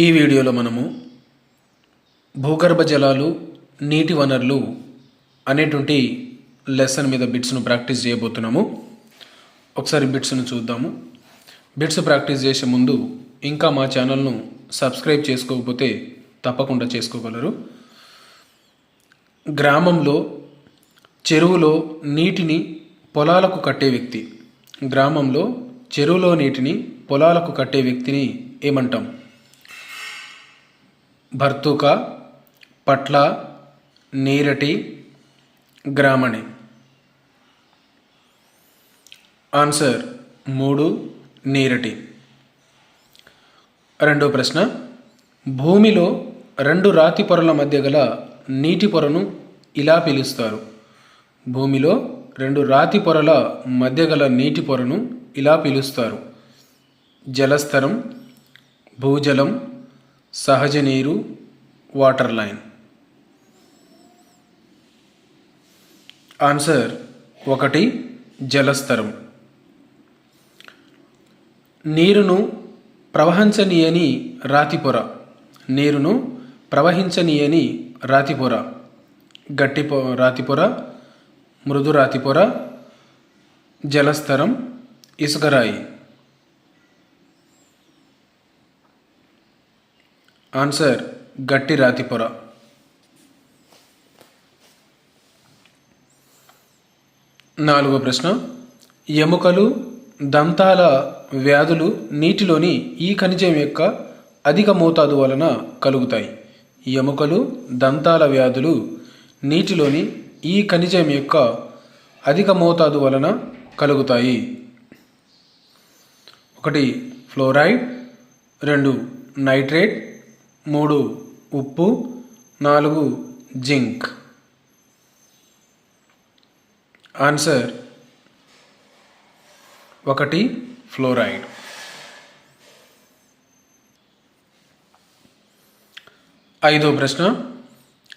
ఈ వీడియోలో మనము భూగర్భ జలాలు నీటి వనరులు అనేటువంటి లెసన్ మీద బిట్స్ను ప్రాక్టీస్ చేయబోతున్నాము. ఒకసారి బిట్స్ను చూద్దాము. బిట్స్ ప్రాక్టీస్ చేసే ముందు ఇంకా మా ఛానల్ను సబ్స్క్రైబ్ చేసుకోకపోతే తప్పకుండా చేసుకోగలరు. గ్రామంలో చెరువులో నీటిని పొలాలకు కట్టే వ్యక్తి. గ్రామంలో చెరువులో నీటిని పొలాలకు కట్టే వ్యక్తిని ఏమంటాం? భర్తూక పట్ల నీరటి గ్రామణి. ఆన్సర్ మూడు నీరటి. రెండో ప్రశ్న. భూమిలో రెండు రాతి పొరల మధ్య గల నీటి పొరను ఇలా పిలుస్తారు. భూమిలో రెండు రాతి పొరల మధ్య గల నీటి పొరను ఇలా పిలుస్తారు. జలస్తరం భూజలం సహజ నీరు వాటర్ లైన్ ఆన్సర్ ఒకటి జలస్తరం. నీరును ప్రవహించనీయని రాతిపొర. నీరును ప్రవహించనీయని రాతిపొర. గట్టి రాతిపొర మృదు రాతిపొర జలస్తరం ఇసుకరాయి ఆన్సర్ గట్టి రాతిపొర నాలుగో ప్రశ్న. ఎముకలు దంతాల వ్యాధులు నీటిలోని ఈ ఖనిజం యొక్క అధిక మోతాదు వలన కలుగుతాయి. ఎముకలు దంతాల వ్యాధులు నీటిలోని ఈ ఖనిజం యొక్క అధిక మోతాదు వలన కలుగుతాయి. ఒకటి ఫ్లోరైడ్. రెండు నైట్రేట్. మూడు ఉప్పు నాలుగు జింక్. ఆన్సర్ ఒకటి ఫ్లోరైడ్. ఐదో ప్రశ్న.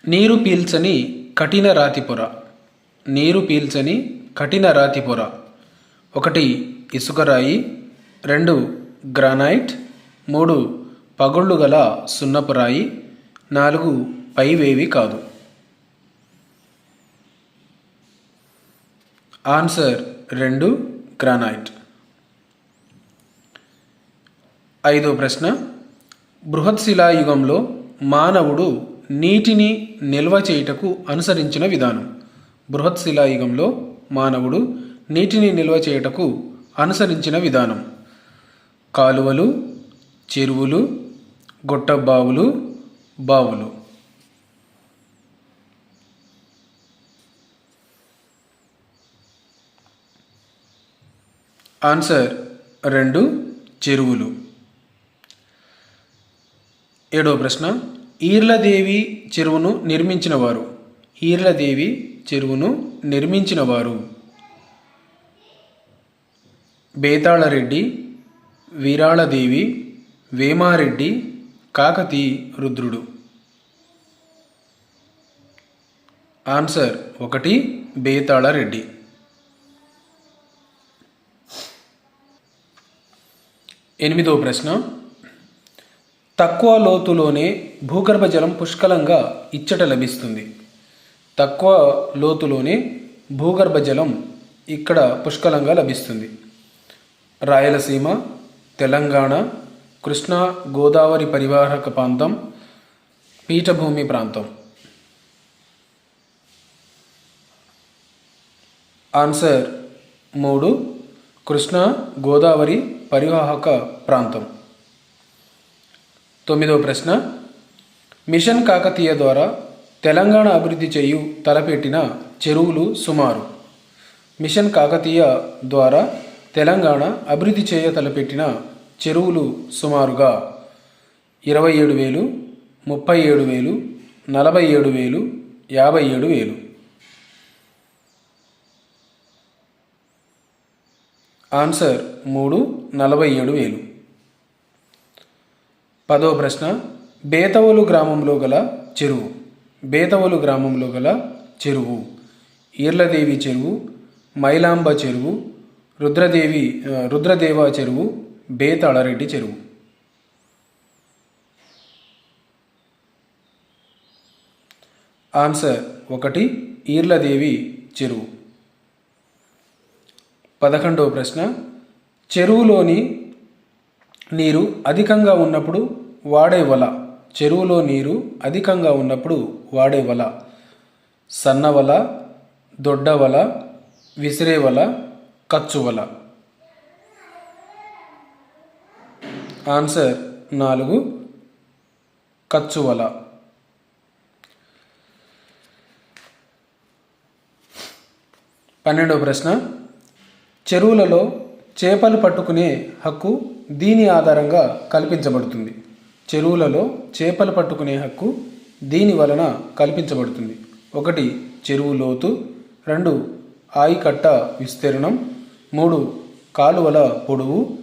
నీరు పీల్చని కఠిన రాతి పొర. నీరు పీల్చని కఠిన రాతి పొర. ఒకటి ఇసుకరాయి రెండు గ్రానైట్ మూడు పగుళ్ళు గల సున్నపురాయి నాలుగు పైవేవి కాదు. ఆన్సర్ రెండు గ్రానైట్. ఐదో ప్రశ్న. బృహత్శిలాయుగంలో మానవుడు నీటిని నిల్వ చేయుటకు అనుసరించిన విధానం. బృహత్శిలాయుగంలో మానవుడు నీటిని నిల్వ చేయుటకు అనుసరించిన విధానం. కాలువలు చెరువులు గొట్టబావులు బావులు. ఆన్సర్ రెండు చెరువులు. ఏడవ ప్రశ్న ఈర్లదేవి చెరువును నిర్మించినవారు. ఈర్లదేవి చెరువును నిర్మించినవారు. బేతాళరెడ్డి వీరాళదేవి వేమారెడ్డి కాకతి రుద్రుడు. ఆన్సర్ ఒకటి బేతాళరెడ్డి ఎనిమిదో ప్రశ్న. తక్కువ లోతులోనే భూగర్భ జలం పుష్కలంగా ఇచ్చట లభిస్తుంది. తక్కువ లోతులోనే భూగర్భ జలం ఇక్కడ పుష్కలంగా లభిస్తుంది. రాయలసీమ తెలంగాణ కృష్ణా గోదావరి పరివాహక ప్రాంతం పీఠభూమి ప్రాంతం. ఆన్సర్ మూడు కృష్ణా గోదావరి పరివాహక ప్రాంతం. తొమ్మిదవ ప్రశ్న మిషన్ కాకతీయ ద్వారా తెలంగాణ అభివృద్ధి చేయు తలపెట్టిన చెరువులు సుమారు. మిషన్ కాకతీయ ద్వారా తెలంగాణ అభివృద్ధి చేయ తలపెట్టిన చెరువులు సుమారుగా ఇరవై ఏడు వేలు ముప్పై ఏడు వేలు నలభై ఏడు వేలు యాభై ఏడు వేలు. ఆన్సర్ మూడు నలభై ఏడు వేలు. పదో ప్రశ్న. బేతవలు గ్రామంలో గల చెరువు. బేతవలు గ్రామంలో గల చెరువు. ఈర్లదేవి చెరువు మైలాంబ చెరువు రుద్రదేవి రుద్రదేవ చెరువు బేతాళారెడ్డి చెరువు. ఆన్సర్ ఒకటి ఈర్లదేవి చెరువు. పదకొండవ ప్రశ్న చెరువులోని నీరు అధికంగా ఉన్నప్పుడు వాడే వల. చెరువులో నీరు అధికంగా ఉన్నప్పుడు వాడే వల. సన్నవల దొడ్డవల విసిరేవల కచ్చువల ఆన్సర్ నాలుగు. కచ్చువల. పన్నెండవ ప్రశ్న. చెరువులలో చేపలు పట్టుకునే హక్కు దీని ఆధారంగా కల్పించబడుతుంది. చెరువులలో చేపలు పట్టుకునే హక్కు దీని వలన కల్పించబడుతుంది. ఒకటి చెరువు లోతు. రెండు ఆయికట్ట విస్తీర్ణం. మూడు కాలువల పొడవు.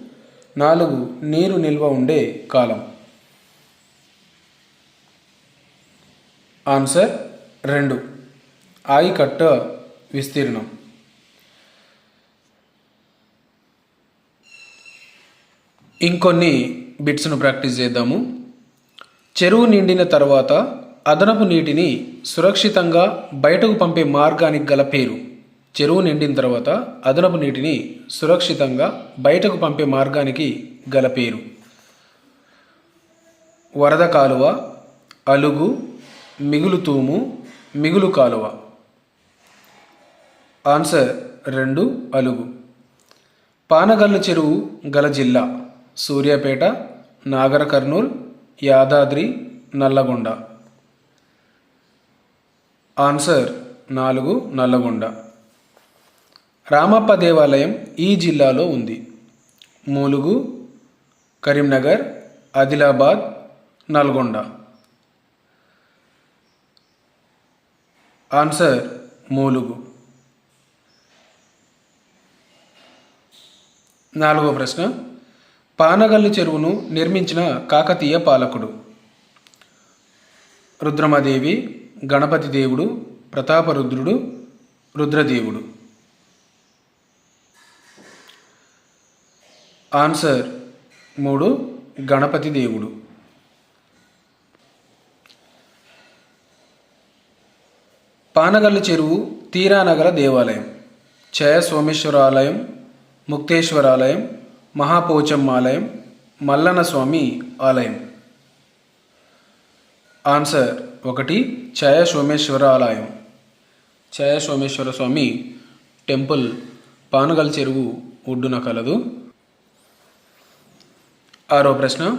నాలుగు నీరు నిల్వ ఉండే కాలం. ఆన్సర్ రెండు. ఆయికట్ట విస్తీర్ణం. ఇంకొన్ని బిట్స్ను ప్రాక్టీస్ చేద్దాము. చెరువు నిండిన తర్వాత అదనపు నీటిని సురక్షితంగా బయటకు పంపే మార్గానికి గల పేరు. చెరువు నిండిన తర్వాత అదనపు నీటిని సురక్షితంగా బయటకు పంపే మార్గానికి గల పేరు. వరద కాలువ అలుగు మిగులు తూము మిగులు కాలువ. ఆన్సర్ రెండు అలుగు. పానగల్లు చెరువు గల జిల్లా సూర్యాపేట నాగర్ కర్నూల్ యాదాద్రి నల్లగొండ. ఆన్సర్ నాలుగు నల్లగొండ. రామప్ప దేవాలయం ఈ జిల్లాలో ఉంది. మూలుగు కరీంనగర్ ఆదిలాబాద్ నల్గొండ. ఆన్సర్ మూలుగు. నాలుగో ప్రశ్న. పానగల్లు చెరువును నిర్మించిన కాకతీయ పాలకుడు. రుద్రమదేవి గణపతి దేవుడు ప్రతాపరుద్రుడు రుద్రదేవుడు. ఆన్సర్ మూడు గణపతి దేవుడు. పానగల్లు చెరువు తీరానగర దేవాలయం. ఛయ సోమేశ్వర ఆలయం ముక్తేశ్వర ఆలయం మహాపోచమ్మ ఆలయం మల్లన్న స్వామి ఆలయం. ఆన్సర్ ఒకటి ఛయ సోమేశ్వర ఆలయం ఛయ సోమేశ్వర స్వామి టెంపుల్ పానగల్ చెరువు ఒడ్డున కలదు. ఆరో ప్రశ్న.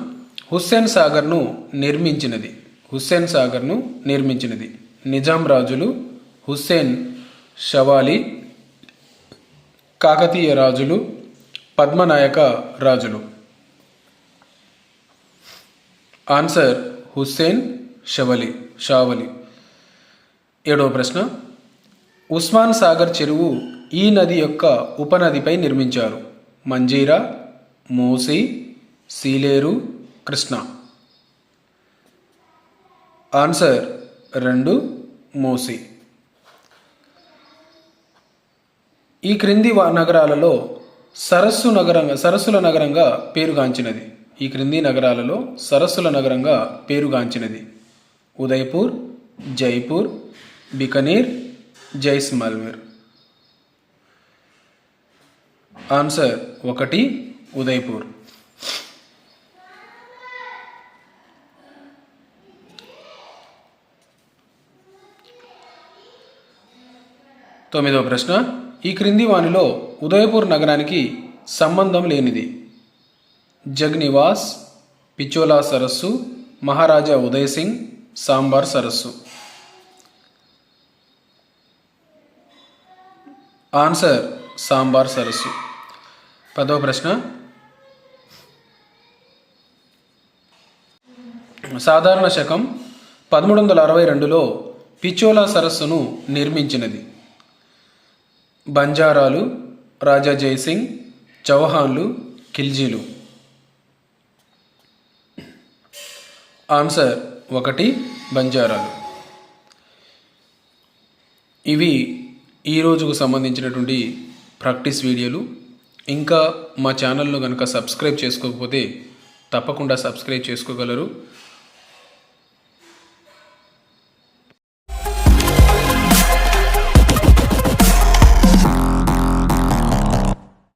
హుస్సేన్ సాగర్ను నిర్మించినది. హుస్సేన్ సాగర్ను నిర్మించినది. నిజాం రాజులు హుస్సేన్ షవాలి కాకతీయ రాజులు పద్మనాయక రాజులు. ఆన్సర్ హుస్సేన్ షవలి షావలి. ఏడవ ప్రశ్న. ఉస్మాన్ సాగర్ చెరువు ఈ నది యొక్క ఉపనదిపై నిర్మించారు. మంజీరా మూసి సీలేరు కృష్ణ. ఆన్సర్ రెండు మూసి. ఈ క్రింది నగరాలలో సరస్సు నగరంగా సరస్సుల నగరంగా పేరుగాంచినది ఈ క్రింది నగరాలలో సరస్సుల నగరంగా పేరుగాంచినది ఉదయ్పూర్ జైపూర్ బికనీర్ జైస్మాల్మీర్. ఆన్సర్ ఒకటి ఉదయ్పూర్. తొమ్మిదవ ప్రశ్న. ఈ క్రింది వానిలో ఉదయపూర్ నగరానికి సంబంధం లేనిది. జగ్నివాస్ పిచోలా సరస్సు మహారాజా ఉదయ్ సింగ్ సాంబార్ సరస్సు. ఆన్సర్ సాంబార్ సరస్సు. పదవ ప్రశ్న. సాధారణ శకం పదమూడు వందల అరవై రెండులో పిచోలా సరస్సును నిర్మించినది. బంజారాలు రాజా జైసింగ్ చౌహాన్లు ఖిల్జీలు. ఆన్సర్ ఒకటి బంజారాలు. ఇవి ఈ రోజుకు సంబంధించినటువంటి ప్రాక్టీస్ వీడియోలు. ఇంకా మా ఛానల్ను కనుక సబ్స్క్రైబ్ చేసుకోకపోతే తప్పకుండా సబ్స్క్రైబ్ చేసుకోగలరు.